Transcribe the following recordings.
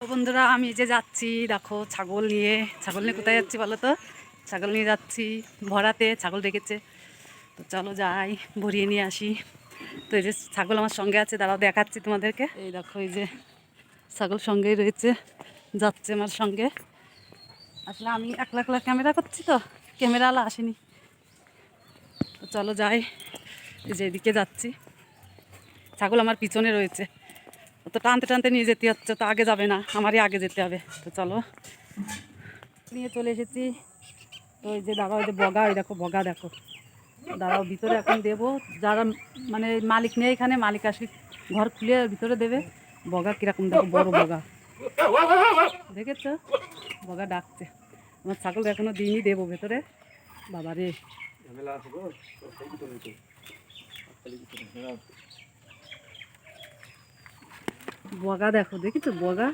বন্ধুরা, আমি যে যাচ্ছি, দেখো ছাগল নিয়ে। ছাগল নিয়ে কোথায় যাচ্ছি বলো তো? ছাগল নিয়ে যাচ্ছি, ভরাতে ছাগল ডেকেছে। তো চলো যাই, ভরিয়ে নিয়ে আসি। তো এই যে ছাগল আমার সঙ্গে আছে, দাঁড়াও, দেখাচ্ছি তোমাদেরকে। এই দেখো, এই যে ছাগল সঙ্গেই রয়েছে, যাচ্ছে আমার সঙ্গে। আসলে আমি একলা একলা ক্যামেরা করছি তো ক্যামেরাওয়ালা আসেনি। তো চলো যাই, এই যে এদিকে যাচ্ছি। ছাগল আমার পিছনে রয়েছে। তো টানতে টানতে নিয়ে যেতে হচ্ছে, তো আগে যাবে না, আমারই আগে যেতে হবে। তো চলো, নিয়ে চলে এসেছি। তো এই যে দাদা, ওই যে বগা, ওই দেখো, বগা দেখো। দাঁড়াও ভিতরে এখন দেবো। যারা মানে মালিক নেই এখানে, মালিক আসি ঘর খুলে ভিতরে দেবে। বগা কীরকম দেখো, বড় বগা। দেখেছ? বগা ডাকছে। আমার ছাগল এখনও দিনই দেবো ভেতরে। বাবা রে বগা দেখো দেখি তো বগা?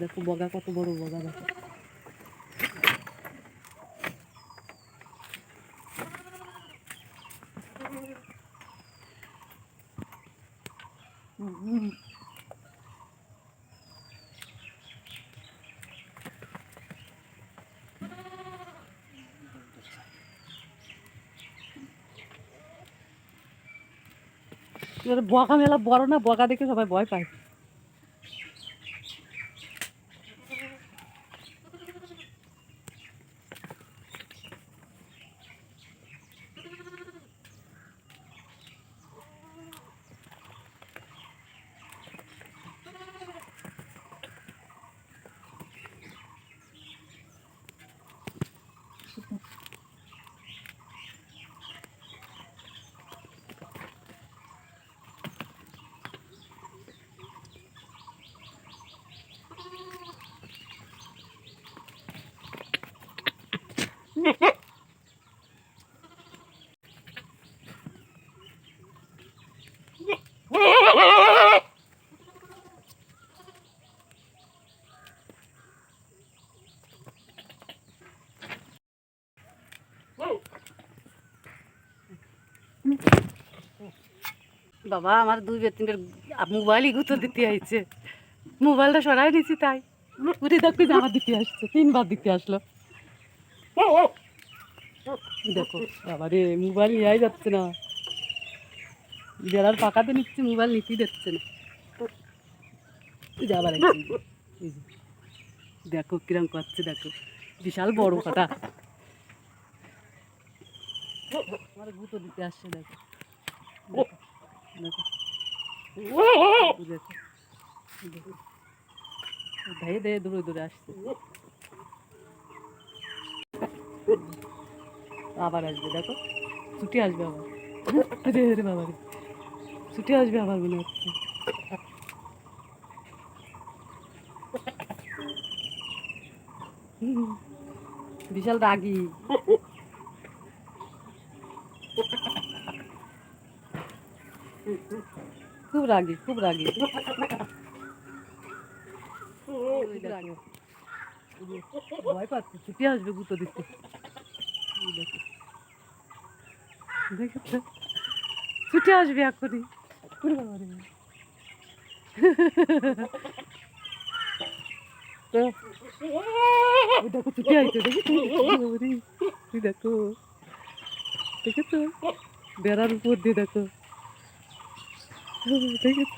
দেখো বগা কত বড় বগা দেখো। এবার বগা মেলা বড় না বগা দেখে সবাই ভয় পায়। বাবা, আমার দুই বেতনের মোবাইলই গুঁতো দিতে আইছে। মোবাইলটা সরাই নিছি তাই। উঠে দেখতে জামা দিতে আসছে, তিনবার দিতে আসলো। দেখো বাবা রে মোবাইল নিয়ে যাচ্ছে না। পাকাতে নিচ্ছে, মোবাইল নিতেই দিচ্ছে না। যাবার দেখো কিরম করছে, দেখো। বিশাল বড় কাটা আমার গুঁতো দিতে আসছে, দেখো। দেখো দেখো। আসছে। আবার আসবে দেখো। ছুটি আসবে আবার। রে রে বাবা রে ছুটি আসবে আবার মনে হচ্ছে। হুম, বিশাল রাগি। খুব রাগি খুব রাগি। ওই দেখো, এই যে ভয় পাচ্ছে আসবে গুঁতো দিতে। আসবে এখনই। দেখো দেখো দেখেছ বেড়ার উপর দিয়ে দেখো। দেখেছ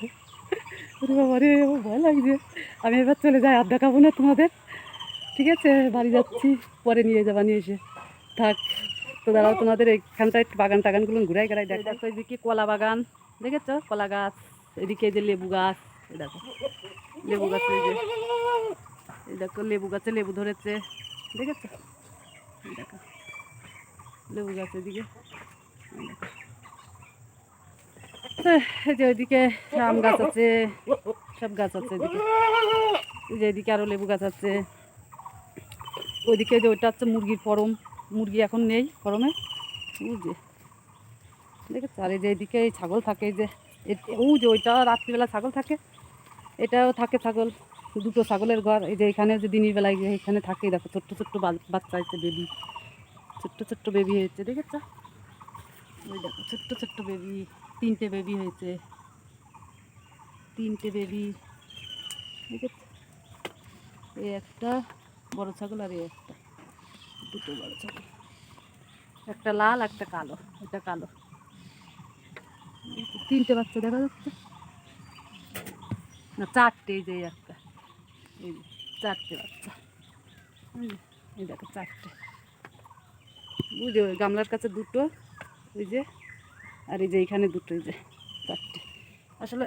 বাবা রে ভয় লাগছে। আমি এবার চলে যাই, আর দেখাবো না তোমাদের। ঠিক আছে, বাড়ি যাচ্ছি, পরে নিয়ে যাবা নিয়ে এসে। থাক, তো দাঁড়াও, তোমাদের এইখানটা একটু বাগান টাগানগুলো ঘুরাই ঘুরাই দেখ। দেখো, এদিকে কলা বাগান, দেখেছ? কলা গাছ, এদিকে যে লেবু গাছ দেখো। লেবু গাছ যে, এই দেখো, লেবু গাছে লেবু ধরেছে, দেখেছ? দেখো, লেবু গাছ এদিকে যে ওইদিকে আম গাছ আছে, সব গাছ আছে এদিকে। যে এদিকে আরও লেবু গাছ আছে। ওইদিকে যে ওইটা হচ্ছে মুরগির ফরম। মুরগি এখন নেই ফরমে। বুঝছে দেখে আর এই যে এদিকে এই ছাগল থাকে যে ও যে ওইটা রাত্রিবেলা ছাগল থাকে, এটাও থাকে ছাগল। দুটো ছাগলের ঘর, এই যে এখানে যে দিনের বেলায় এখানে থাকে দেখো ছোট্ট ছোট্ট বাচ্চা হয়েছে বেবি ছোট্ট ছোট্ট বেবি হয়েছে, দেখেছ? ওই দেখো, ছোট্ট ছোট্ট বেবি তিনটে বেবি হয়েছে। তিনটে বেবি এই একটা বড় ছাগল আর একটা। দুটো বড় ছাগল। একটা লাল, একটা কালো। এটা কালো। তিনটে বাচ্চা দেখা যাচ্ছে। না, চারটে, এই যে একটা। এই চারটে বাচ্চা। এই দেখো, চারটে। বুঝে ওই গামলার কাছে দুটো, ওই যে, আর এই যে এইখানে দুটো, এই যে চারটে। আসলে,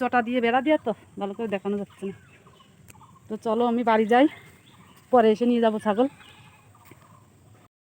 চটা দিয়ে বেড়া দেওয়া তো, ভালো করে দেখানো যাচ্ছে না। তো চলো, আমি বাড়ি যাই। পরে এসে নিয়ে যাব ছাগল।